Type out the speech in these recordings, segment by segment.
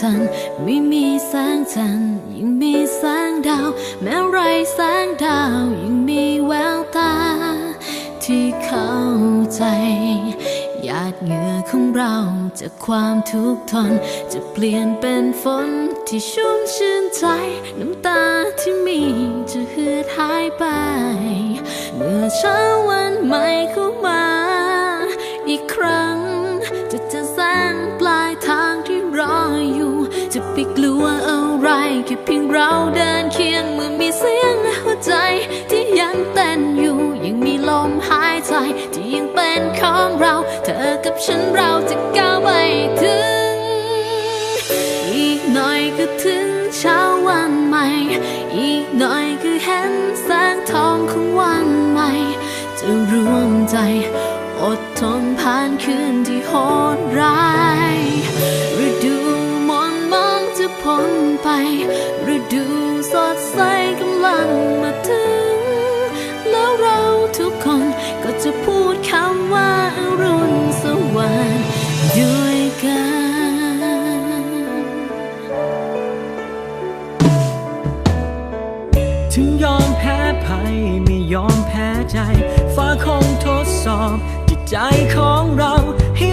จันทร์ไม่มีแสงจันทร์ยังมีแสงดาว แม้ไรแสงดาว ยังมีแววตา ที่เข้าใจหยาดเหงื่อของเราจากความทุกข์ทน จะเปลี่ยนเป็นฝนที่ชุ่มชื่นใจ น้ำตาที่มีจะเหือดหายไป เมื่อเช้าวันใหม่เข้ามา อีกครั้ง จะไปกลัวอะไรแค่เพียงเราเดินเคียงเมื่อมีเสียงหัวใจที่ยังเต้นอยู่ยังมีลมหายใจที่ยังเป็นของเรา เธอกับฉันเราจะก้าวไปถึง อีกหน่อยก็ถึงเช้าวันใหม่ อีกหน่อยก็เห็นแสงทองของวันใหม่ จะรวมใจ อดทนผ่านคืนที่โหดร้าย พ้นไปฤดูสดใสกำลังมาถึง แล้วเราทุกคนก็จะพูดคำว่าอรุณสวัสดิ์ด้วยกันถึงยอมแพ้ภัยไม่ยอมแพ้ใจ ฟ้าคงทดสอบจิตใจของเราให้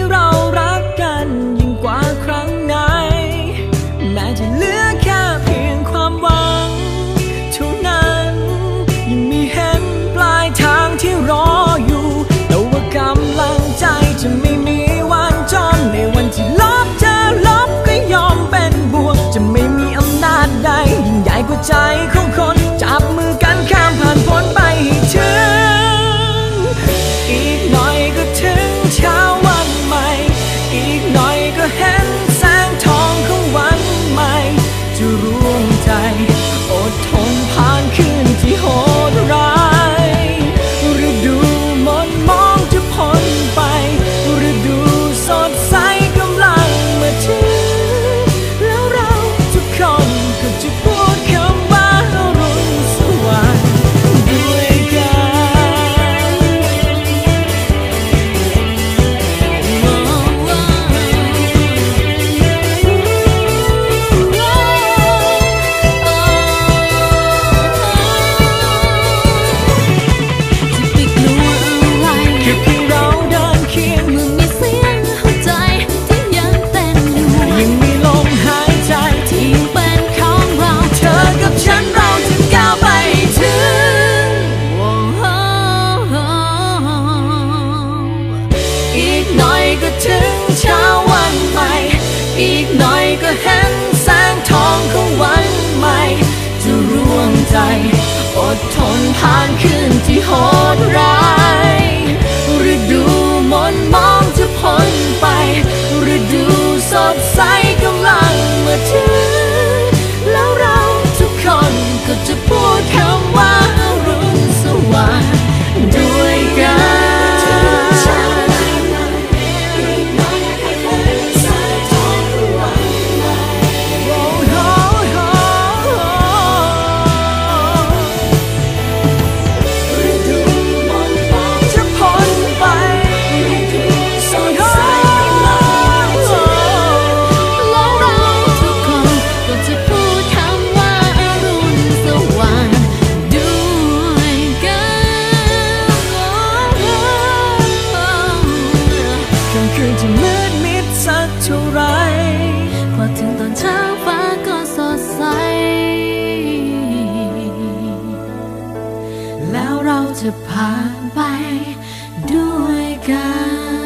อีกหน่อยก็เห็นแสงทองของวันใหม่ จะร่วมใจ อดทนผ่านคืนที่โหดร้าย ไร พอถึงตอนเช้าฟ้าก็สดใส แล้วเราจะผ่านไปด้วยกัน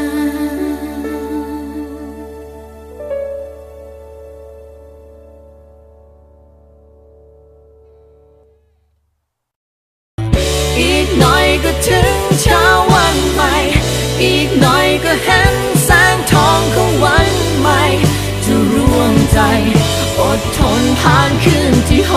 คืนที่โห